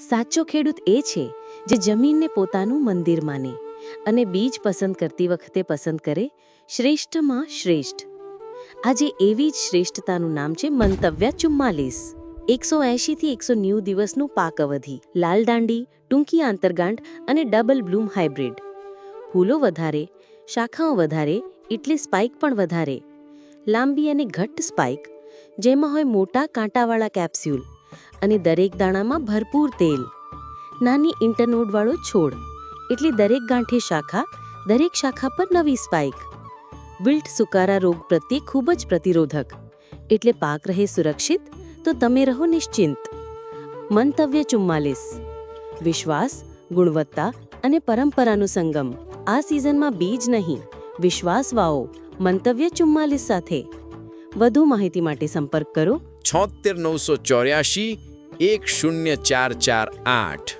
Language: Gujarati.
સાચો ખેડૂત એ છે જે જમીનને પોતાનું મંદિર માને અને બીજ પસંદ કરતી વખતે પસંદ કરે શ્રેષ્ઠમાં શ્રેષ્ઠ. આજે એવી જ શ્રેષ્ઠતાનું નામ છે મંતવ્ય ચુમ્માલીસ. એકસો એંશીથી એકસો નેવું દિવસનું પાક અવધિ, લાલ દાંડી, ટૂંકી આંતરગાંઠ અને ડબલ બ્લૂમ હાઇબ્રિડ. ફૂલો વધારે, શાખાઓ વધારે, એટલે સ્પાઇક પણ વધારે. લાંબી અને ઘટ્ટ સ્પાઇક, જેમાં હોય મોટા કાંટાવાળા કેપ્સ્યુલ. અને દરેક દાણામાં ભરપૂર તેલ. નાની ઇન્ટરનોડવાળો છોડ, એટલે દરેક ગાંઠે શાખા, દરેક શાખા પર નવી સ્પાઇક વિલ્ટ સુકારા રોગ પ્રત્યે ખૂબ જ પ્રતિરોધક. એટલે પાક રહે સુરક્ષિત, તો તમે રહો નિશ્ચિંત. મંતવ્ય ચુમ્માલીસ. વિશ્વાસ, ગુણવત્તા અને પરંપરાનું સંગમ. આ સિઝનમાં બીજ નહીં, વિશ્વાસ વાવો. મંતવ્ય ચુમ્માલીસ સાથે. વધુ માહિતી માટે સંપર્ક કરો છોતેર નવસો ચોર્યાસી એક શૂન્ય ચાર ચાર આઠ.